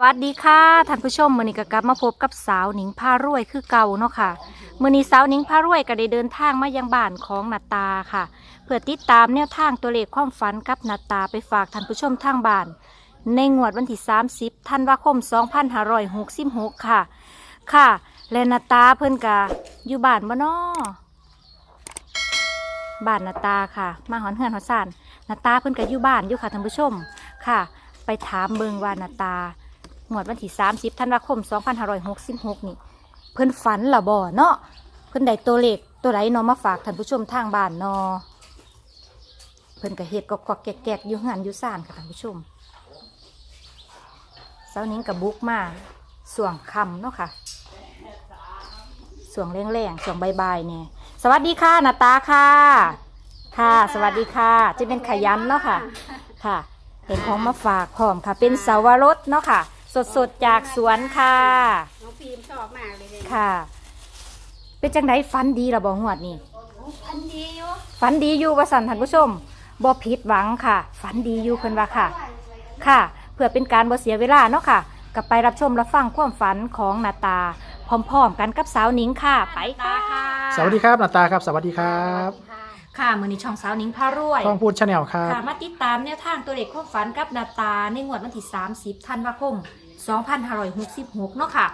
สวัสดีค่ะท่านผู้ชมมือนี้ก็กลับมาพบกับสาวหนิงพารวยคือเก่าเนาะค่ะมือนี้สาวหนิงพารวยก็ได้เดินทางมายังบ้านของนาตาค่ะ เพื่อติดตามแนวทางตัวเลขความฝันกับนาตาไปฝากท่านผู้ชมทางบ้าน ในงวดวันที่ 30ธันวาคม 2566 ค่ะ ค่ะ และนาตาเพิ่นกะอยู่บ้านบ่น้อบ้านนาตาค่ะ มาหอนเฮือนหอนซ่านนาตาเพิ่นก็อยู่บ้านอยู่ค่ะท่านผู้ชมค่ะ ไปถามเบิงว่านาตา งวดวันที่30ธันวาคม2566นี่ เพิ่นฝันละบ่เนาะเพิ่นได้ตัวเลขตัวไหนเนาะมาฝากท่านผู้ชมทางบ้านเนาะเพิ่นก็เฮ็ดกอกๆแกกๆอยู่หันอยู่ซ่านค่ะท่านผู้ชมเสาร์นี้กับบุกมาส่วงคำเนาะค่ะส่วงแรงๆส่วงใบๆเนี่ยสวัสดีค่ะนาตาค่ะ ค่ะ สวัสดีค่ะ จะเป็นขยันเนาะค่ะ ค่ะ เห็นของมาฝากพร้อมค่ะ เป็นสาวรสเนาะค่ะ สดๆจากสวนค่ะ น้องพิมชอบมากเลยเลยค่ะ เป็นจังไดฟันดีระบองวดนี่ อันเดียวฝันดีอยู่ว่าสันท่านผู้ชมบ่ผิดหวังค่ะ ฝันดีอยู่เพิ่นว่าค่ะ ค่ะ เพื่อเป็นการบ่เสียเวลาเนาะค่ะกลับไปรับชมรับฟังความฝันของนาตา พร้อมๆกันกับสาวหนิงค่ะ ไปค่ะ สวัสดีครับนาตาครับ สวัสดีครับค่ะค่ะมื้อนี้ช่องสาวหนิงพารวยทองพูดชาแนลครับ ค่ะมาติดตามแนวทางตัวเลขความฝันกับนาตาในงวดวันที่ 30 ธันวาคม 2566 เนาะค่ะ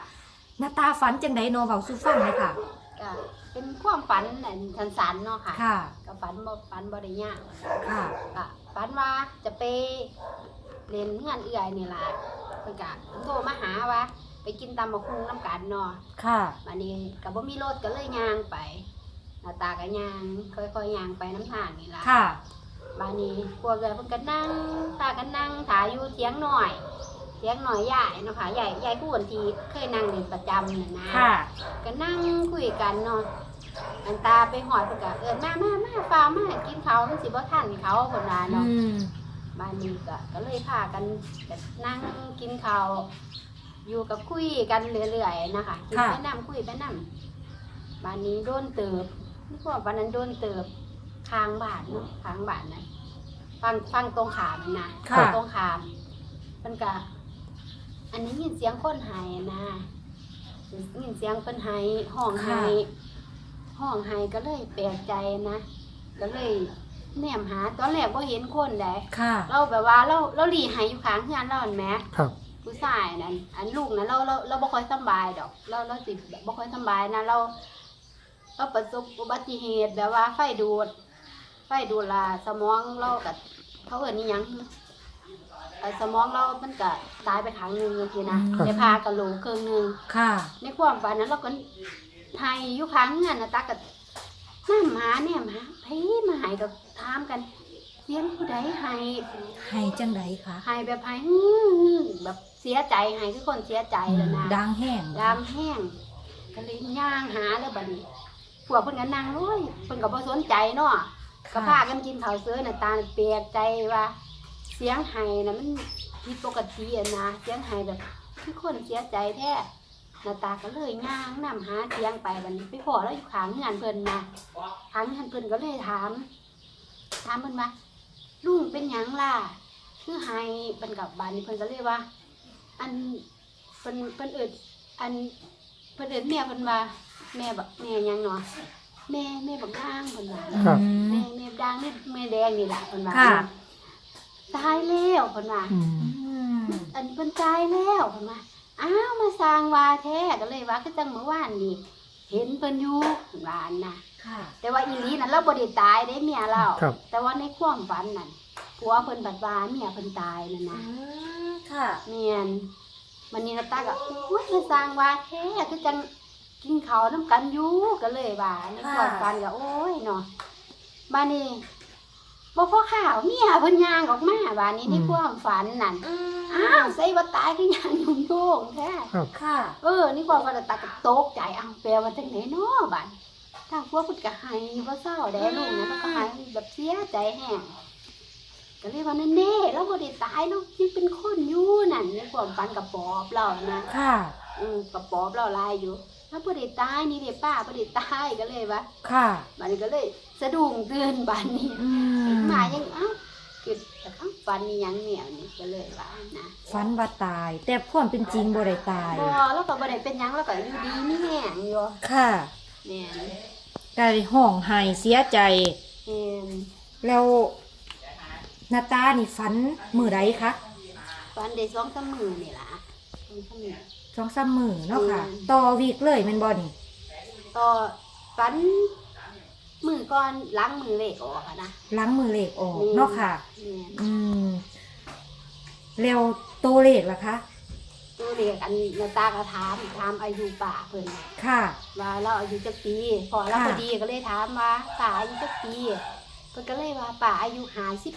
นาตาฝันจังไดโนเว้าสู่ฟังเลยค่ะ ก็เป็นความฝันอันทันสันๆเนาะค่ะค่ะก็ฝันบ่ฝันบ่ได้ยากค่ะก็ฝันว่าจะไปเรียนเงื่อนเอื่อยนี่ล่ะเพิ่นก็โทรมาหาว่า ไปกินตำบักหุ่งน้ำกันเนาะค่ะวันนี้ก็บ่มีรถก็เลยย่างไปหน้าตาก็ย่างค่อยๆย่างไปน้ำทางนี่ล่ะ ค่ะ บานนี้พวกเกิดเพิ่นก็นั่งตาก็นั่งถ่ายอยู่เถียงหน่อย เถียงหน่อยใหญ่เนาะค่ะใหญ่ใหญ่ผู้คนที่เคยนั่งเรียนประจำน่ะนะค่ะ ก็นั่งคุยกันเนาะอันตาไปหอดเพิ่นก็เอิ้นมามามาฟ้าวมากินเขาวมันสิบ่ทันเขาเพิ่นว่าอืเนาะมบ้านนี้ก็ก็เลยพากันก็นั่งกินข้าวอยู่กับคุยกันเรื่อยๆนะคะกินไปนํคุยไปนํบ้านนี้โดนเติบนี่พวกวันนั้นโดนเติบค้างบ้านเนาะค้างบ้านนะฟังฟังตรงขามนะค่ะตรงขามมันก็ อันนี้ยินเสียงคนหายนะยินเสียงคนหายห้องหายห้องหายก็เลยแปลกใจนะ ก็เลยแนมหาตอนแรกบ่เห็นคนใดค่ะเราแบบว่าเราเราหลีหายอยู่ข้างเฮือนเราเห็นไหมครับผู้ชายนั่นอันลูกนะเราเราเราบ่ค่อยสำบายดอก เราเราสิแบบบ่ค่อยสำบายนะเราเราประสบอุบัติเหตุแบบว่าไฟดูด ไฟดูดละสมองเรากับเขาเอิ้นนี่ยังเอ่อ สมองเรามันก็ตายไปครั้งหนึงจังซี่นะครับ ได้พากระโหลกครึ่งหนึง ค่ะ ในความฝันนั้นเราก็ไทยอยู่ข้างเงินนะตากับน้ำหมาเนี่ยหมาเฮ้ยมาหายกับถามกันเสียงผู้ใดใหายให้จังไดคะหายแบบหายอื้อแบบเสียใจหายคือคนเสียใจแล้วนะดังแห้งดามแห้งก็เลยย่างหาแล้วบัดนี้พวกเพิ่นก็นั่งโอ้ยเพิ่นก็บ่สนใจเนาะก็พากันกินข้าวเสื้อน่ะตาแปลกใจว่า เสียงไห้น่ะมันผิดปกติอะนะเสียงไห้แบบคือคนเสียใจแท้หน้าตาก็เลยย่างนำหาเสียงไปบัดนี้ไปขอแล้วอยู่ข้างงานเพิ่นนะข้างงานเพิ่นก็เลยถาม ถามเพิ่นว่าลุงเป็นหยังล่ะคือไห้เพิ่นกับบ้านนี้เพิ่นก็เลยว่า อันเพิ่นเพิ่นเอิดอันเพิ่นเอิดแม่เพิ่นว่าแม่บักแม่หยังเนาะแม่แม่บักนางเพิ่นว่าครับแม่แม่ดังนี่แม่แดงนี่แหละเพิ่นว่าค่ะ ตายแล้วเพิ่นว่าอืมอืมอันเพิ่นตายแล้วเพิ่นว่าอ้าวมาสร้างวาแท้ก็เลยว่าคือจังเมื่อวานนี่เห็นเพิ่นอยู่เพิ่นว่าอันน่ะ ค่ะ แต่ว่าอีหลีนั่นเราบ่ได้ตายได้เมียเรา ครับ แต่ว่าในความฝันนั่นผัวเพิ่นบัดว่าเมียเพิ่นตายนั่นอืนะมค่ะ เมียนมันนี่นาตาก็อุ้ยมาสร้างวาแท้คือจังกินข้าวนํกันอยู่ก็เลยว่าในความฝันก็โอ้ยเนาะมานี่ บ่พอข้าวเมียเพิ่นย่างออกมาว่านี่ในความฝันนั่นอ้าวใส่ว่าตายคือหยังยุ่งโยงแท้ค่ะ เออ นี่บอกว่าตาก็ตกใจอ้าวแปลว่าจังไหนเนาะบัดทางพวกเพิ่นก็ให้บ่เศร้าแด้ลูกนะมันก็ให้แบบเสียใจแฮงก็เลยว่านั่นเด้เราบ่ได้ตายเนาะยังเป็นคนอยู่นั่นในความฝันกับปอบเรานะค่ะ อืมกับปอบเราลายอยู่ถ้าบ่ได้ตายนี่เด้ป้าบ่ได้ตายก็เลยว่าค่ะบัดนี้ก็เลยสะดุ้งตื่นบัดนี้อืมมายังเอ้าเกิดแต่เอ้าฟันนี่ยังเหนียวนี่ก็เลยว่านะฝันว่าตาย แต่ความเป็นจริงบ่ได้ตายบ่แล้วก็บ่ได้เป็นหยังแล้วก็อยู่ดีมีแห้งอยู่ค่ะแม่นก็ได้ห้องไห้เสียใจแม่นแล้วนาตานี่ฝันมือใดคะฟันได้สองสามมือนี่ล่ะสองสามมือ สองสามมือเนาะค่ะ อืม ต่อวีกเลยแม่นบ่นี่ก็ฟัน มือก่อนหล้างมือเลขออกอะนะหล้างมือเลขออกอืม เนาะค่ะแม่นอืมแล้วโตวเลขล่ะคะ ตัวเลขอันนาตาก็ถามถามอายุป่าเพิ่นค่ะ ว่าเราอายุจักปีพอเราค่ะ พอดีก็เลยถามว่าป่าอายุจักปีเพิ่นก็เลยว่าป่าอายุห้าสิบ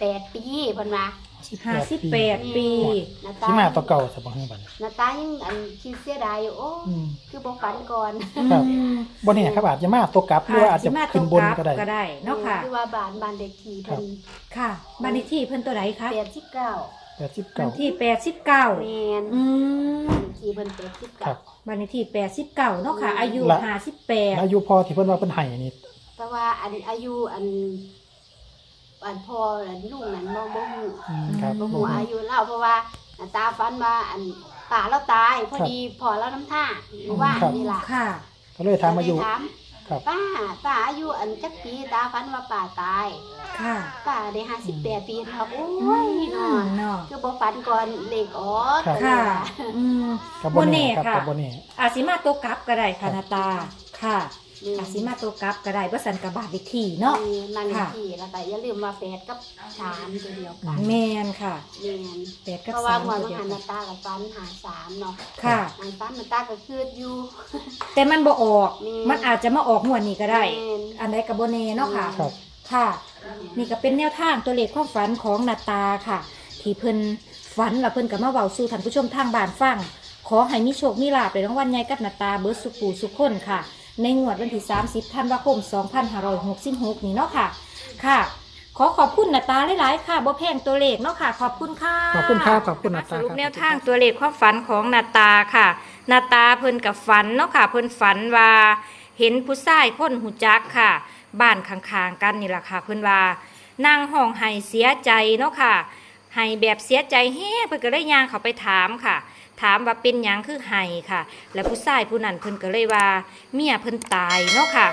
แปดปีเพิ่นว่าห้าสิบแปดปีนาตาที่มาตัวเก่าสมบัติบัดนี้นาตายังอันคิดเสียดายอยู่โอ้อืมคือบ่ฝันก่อนครับอืมบนนี้ครับอาจจะมาตัวกลับหรือว่าอาจจะสิมาขึ้นบนก็ได้ ก็ได้เนาะค่ะ คือว่าบ้านบ้านเด็กที่เพิ่นค่ะบ้านเลขที่เพิ่นตัวไหนคะแปดสิบเก้าแปดสิบบ้าเก้านที่แปดสิบเก้าแมนอืมบ้านเลขที่เพิ่นแปดสิบครัเก้าบบ้านเลขที่แปดสิบเก้าเนาะค่ะ อายุละห้าสิบแปดแล้วอายุพอที่เพิ่นว่าเพิ่นให้นี่แต่ว่าอันอายุอัน อันพ่ออันลุงนั้นบ่บ่ฮู้อืมครับบ่ฮู้อายุเล่าเพราะว่านาตาฝันว่าอันป่าเราตายพอดีพ่อเราน้ำท่าหรือว่าครับนี่ล่ะค่ะ ก็เลยถามอายุก็เลยถามครับ ป้าป้าอายุอันจักปีตาฝันว่าป่าตายค่ะป้าได้ห้าสิบแปดปีแล้วโอ้โอ้ยยเนาะเนาะ คือบ่ฝันก่อนเลขออกครับ ค่ะก็เลยว่าอืม กับบบ่นแน่นี้ครับค่ะกับบนนี้อาจสิมาตัวกลับก็ได้ค่ะครับนาตา ค่ะนี่ อาจสิมาตัวกลับก็ได้บ่สันกับบาทเลขที่เนาะนี่นั่นเลขค่ะ ที่แล้วก็อย่าลืมว่าแปดกับสามตัวเดียวกันแมนค่ะแม่นแปดกับเพราะว่าสามหัวตัวมันเดียวหันกันนาตากับฟันหาสามเนาะค่ะหันฟันนาตาก็คืออยู่ แต่มันบ่ออกนี่มันอาจจะมาออกงวดนี้ก็ได้ แม่น อันใดกับโบเน่เนาะค่ะ ครับ ค่ะ นี่ก็เป็นแนวทางตัวเลขความฝันของนาตาค่ะ ที่เพิ่นฝันแล้วเพิ่นก็มาเว้าสู่ท่านผู้ชมทางบ้านฟัง ขอให้มีโชคมีลาภในรางวัลใหญ่กับนาตาเบิร์ดสุขูสุขคนค่ะ ในงวดวันที่ 30ธันวาคม 2566 นี้เนาะค่ะ ค่ะ ขอขอบคุณนาตาหลายๆค่ะบ่แพงตัวเลขเนาะค่ะ ขอบคุณค่ะ ขอบคุณครับขอบคุณนาสตารุปครับแนวทางตัวเลขความฝันของนาตาค่ะ นาตาเพิ่นกับฝันเนาะค่ะ เพิ่นฝันว่า เห็นผู้ชายคนหูจักค่ะ บ้านข้างๆกันนี่แหละค่ะ เพิ่นว่านั่งห้องไห้เสียใจเนาะค่ะไห้แบบเสียใจแฮ่เพิ่นก็เลยย่างเขาไปถามค่ะ ถามว่าเป็นหยังคือไห้ค่ะ แล้วผู้ชายผู้นั้นเพิ่นก็เลยว่า เมียเพิ่นตายเนาะค่ะ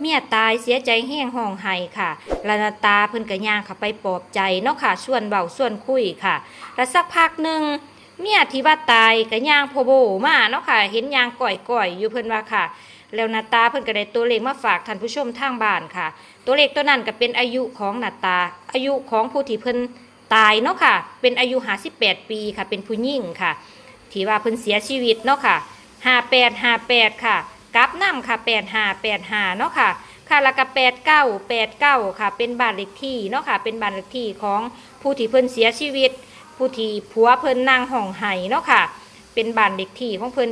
เมียตายเสียใจแห้งห้องไห้ค่ะล้วนาตาเพิ่นก็ย่างเข้าไปปลอบใจเนาะค่ะชวนเบาชวนคุยค่ะ แล้วสักพักหนึ่งเมียที่ว่าตายก็ย่างโพโบมาเนาะค่ะ เห็นย่างก่อยก่อยๆอยู่เพิ่นว่าค่ะ แล้วนาตาเพิ่นก็ได้ตัวเลขมาฝากท่านผู้ชมทางบ้านค่ะ ตัวเลขตัวนั้นก็เป็นอายุของนาตา อายุของผู้ที่เพิ่น ตายเนาะค่ะ เป็นอายุ58ปีค่ะ เป็นผู้หญิงค่ะ ที่ว่าเพิ่นเสียชีวิตเนาะค่ะ5858ค่ะกับนํค่ะ8585เนาะค่ะ ค่ะแล้วก็8989ค่ะ เป็นบ้านเลขที่เนาะค่ะ เป็นบ้านเลขที่ของผู้ที่เพิ่นเสียชีวิต ผู้ที่ผัวเพิ่นนางห้องไห้เนาะค่ะ เป็นบ้านเลขที่ของเพิ่น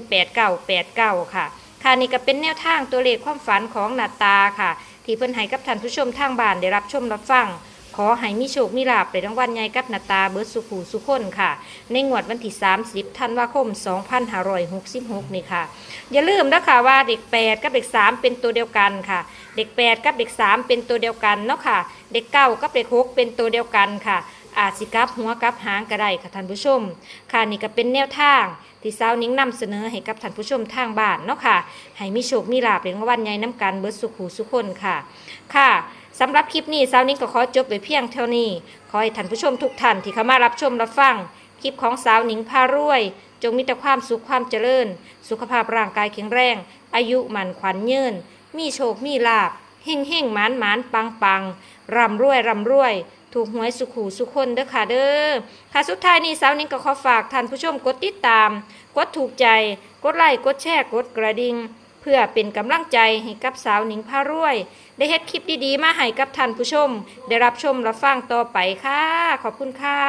8989ค่ะ ค่ะนี่ก็เป็นแนวทางตัวเลขความฝันของนาตาค่ะ ที่เพิ่นให้กับท่านผู้ชมทางบ้านได้รับชมรับฟัง อให้มีโชคมีลาภในรางวัลใหญ่กับนาตาเบิร์ดสุขูสุขคนค่ะ ในงวดวันที่ 30ธันวาคม 2566 นี่ค่ะ อย่าลืมนะคะว่าเด็ก 8 กับเด็ก 3 เป็นตัวเดียวกันค่ะ เด็ก 8 กับเด็ก 3 เป็นตัวเดียวกันเนาะค่ะ เด็ก 9 กับเด็ก 6 เป็นตัวเดียวกันค่ะ อาจสิกลับหัวกลับหางก็ได้ค่ะท่านผู้ชม ค่ะนี่ก็เป็นแนวทางที่สาวนิ้งนำเสนอให้กับท่านผู้ชมทางบ้านเนาะค่ะ ให้มีโชคมีลาภในราวัลใหญ่น้ำกันเบิดสุขหูสุขคนค่ะ ค่ะสำหรับคลิปนี้สาวนิ้งก็ขอจบไว้เพียงเท่านี้ ขอให้ท่านผู้ชมทุกท่านที่เข้ามารับชมรับฟังคลิปของสาวหนิงพารวย จงมีแต่ความสุขความเจริญ สุขภาพร่างกายแข็งแรง อายุมันขวัญยืนมีโชคมีลาบเฮ่งเฮ่งหมานหมานปังปังร่ำรวยร่ำรวย ถูกหวยสุขหูสุขคนเด้อค่ะเด้อค่ะสุดท้ายนี้สาวนิงก็ขอฝากท่านผู้ชมกดติดตาม กดถูกใจ กดไลค์กดแชร์กดกระดิ่งเพื่อเป็นกำลังใจให้กับสาวหนิงพารวย ได้เฮ็ดคลิปดีๆ มาให้กับท่านผู้ชม ได้รับชมรับฟังต่อไปค่ะ ขอบคุณค่ะ